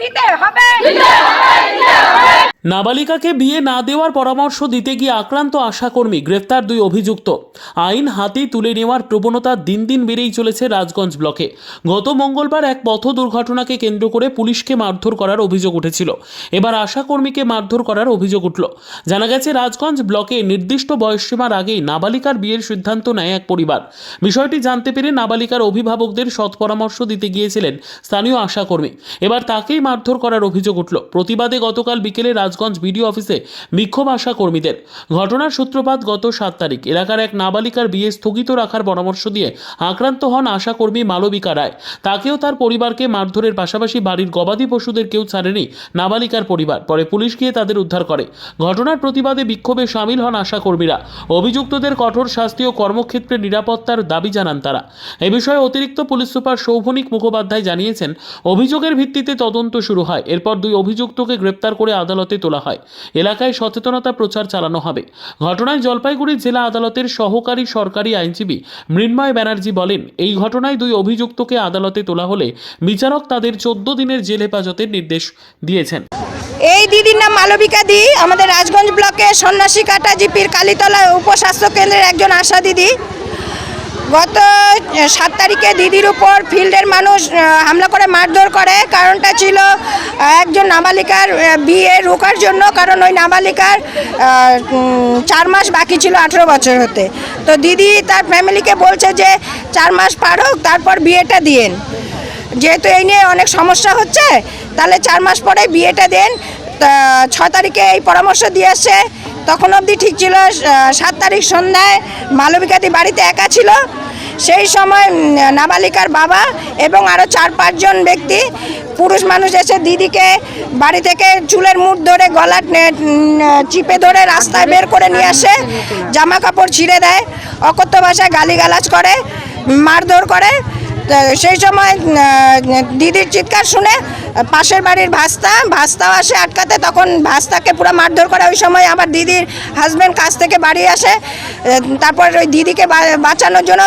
দিতে হবে। নাবালিকাকে বিয়ে না দেওয়ার পরামর্শ দিতে গিয়ে আক্রান্ত আশাকর্মী গ্রেফতার দুই অভিযুক্ত। আইন হাতে তুলে নেওয়ার প্রবণতা দিন দিন বেড়েই চলেছে রাজগঞ্জ ব্লকে। গত মঙ্গলবার এক পথ দুর্ঘটনাকে কেন্দ্র করে পুলিশকে মারধর করার অভিযোগ উঠেছিল। এবার আশাকর্মীকে মারধর করার অভিযোগ উঠল। জানা গেছে, রাজগঞ্জ ব্লকে নির্দিষ্ট বয়সসীমার আগেই নাবালিকার বিয়ের সিদ্ধান্ত নেয় এক পরিবার। বিষয়টি জানতে পেরে নাবালিকার অভিভাবকদের সৎ পরামর্শ দিতে গিয়েছিলেন স্থানীয় আশাকর্মী। এবার তাকেই মারধর করার অভিযোগ উঠল। প্রতিবাদে গতকাল বিকেলে রাজগঞ্জ বিডিও অফিসে বিক্ষোভ আশা কর্মীদের। ঘটনার সূত্রপাত গত সাত তারিখ। এলাকার এক নাবালিকার বিয়ে স্থগিত রাখার পরামর্শ দিয়ে আক্রান্ত হন আশাকর্মী মালবিকা রায়। তাকেও তার পরিবারকে মারধরের পাশাপাশি বাড়ির গবাদি পশুদের কেউ ছাড়েনি নাবালিকার পরিবার। পরে পুলিশ গিয়ে তাদের উদ্ধার করে। ঘটনার প্রতিবাদে বিক্ষোভে সামিল হন আশাকর্মীরা অভিযুক্তদের কঠোর শাস্তি ও কর্মক্ষেত্রে নিরাপত্তার দাবি জানান তারা। এ বিষয়ে অতিরিক্ত পুলিশ সুপার সৌভনিক মুখোপাধ্যায় জানিয়েছেন, অভিযোগের ভিত্তিতে তদন্ত শুরু হয়। এরপর দুই অভিযুক্তকে গ্রেপ্তার করে আদালতে তোলা হয়। এলাকায় সচেতনতা প্রচার চালানো হবে। ঘটনায় জলপাইগুড়ি জেলা আদালতের সহকারী সরকারি আইনজীবী মৃন্ময় ব্যানার্জি বলেন, এই ঘটনায় দুই অভিযুক্তকে আদালতে তোলা হলে বিচারক তাদের চোদ্দ দিনের জেল হেফাজতের নির্দেশ দিয়েছেন। এই দিদির নাম মালবিকা দি। আমাদের রাজগঞ্জ ব্লকে সন্ন্যাসী কাটা জিপির কালীতলা উপস্বাস্থ্য কেন্দ্রের একজন আশা দিদি। গত সাত তারিখে দিদির উপর ফিল্ডের মানুষ হামলা করে মারধর করে। কারণটা ছিল একজন নাবালিকার বিয়ে রোকার জন্য। কারণ ওই নাবালিকার চার মাস বাকি ছিল আঠেরো বছর হতে। তো দিদি তার ফ্যামিলিকে বলছে যে, চার মাস পার হোক, তারপর বিয়েটা দিয়েন। যেহেতু এই নিয়ে অনেক সমস্যা হচ্ছে, তাহলে চার মাস পরে বিয়েটা দেন। ছ তারিখে এই পরামর্শ দিয়ে আসছে তখন অবধি ঠিক ছিল সাত তারিখ সন্ধ্যায় মালবিকাদি বাড়িতে একা ছিল। সেই সময় নাবালিকার বাবা এবং আরও চার, পাঁচজন ব্যক্তি, পুরুষ মানুষ এসে দিদিকে বাড়ি থেকে চুলের মুঠ ধরে গলা চিপে ধরে রাস্তায় বের করে নিয়ে আসে জামা কাপড় ছিঁড়ে দেয়, অকথ্য ভাষায় গালিগালাজ করে, মারধর করে সেই সময় দিদির চিৎকার শুনে পাশের বাড়ির ভাস্তা ভাস্তাও আসে আটকাতে তখন ভাস্তাকে পুরো মারধর করে। ওই সময় আমার দিদির হাজব্যান্ড কাছ থেকে বাড়ি আসে। তারপর ওই দিদিকে বাঁচানোর জন্য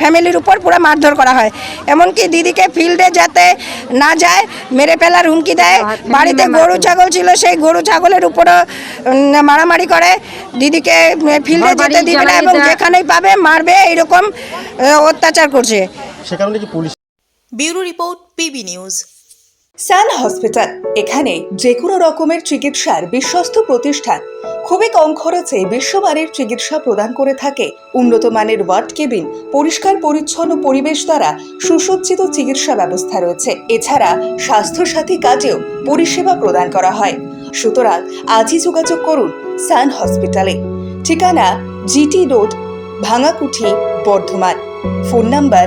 ফ্যামিলির উপর পুরো মারধর করা হয়। এমনকি দিদিকে ফিল্ডে যাতে না যায় মেরে ফেলার হুমকি দেয়। বাড়িতে গরু ছাগল ছিল সেই গরু ছাগলের উপরও মারামারি করে। দিদিকে ফিল্ডে যেতে দিবে না এবং যেখানেই পাবে মারবে এইরকম অত্যাচার করছে। সে কারণে কি police bureau report PB news. Sun hospital এখানে যে কোনো রকমের চিকিৎসার বিশ্বস্ত প্রতিষ্ঠান। খুবই কম খরচে বিশ্বমানের চিকিৎসা প্রদান করে থাকে। উন্নত মানের ওয়ার্ড কেবিন পরিষ্কার পরিচ্ছন্ন পরিবেশ দ্বারা সুসজ্জিত চিকিৎসা ব্যবস্থা রয়েছে। এছাড়া স্বাস্থ্যসাথী কাজেও পরিষেবা প্রদান করা হয়। সুতরাং আজই যোগাযোগ করুন সান হসপিটালে। ঠিকানা GT road Bhangakuthi Bardhaman. Phone number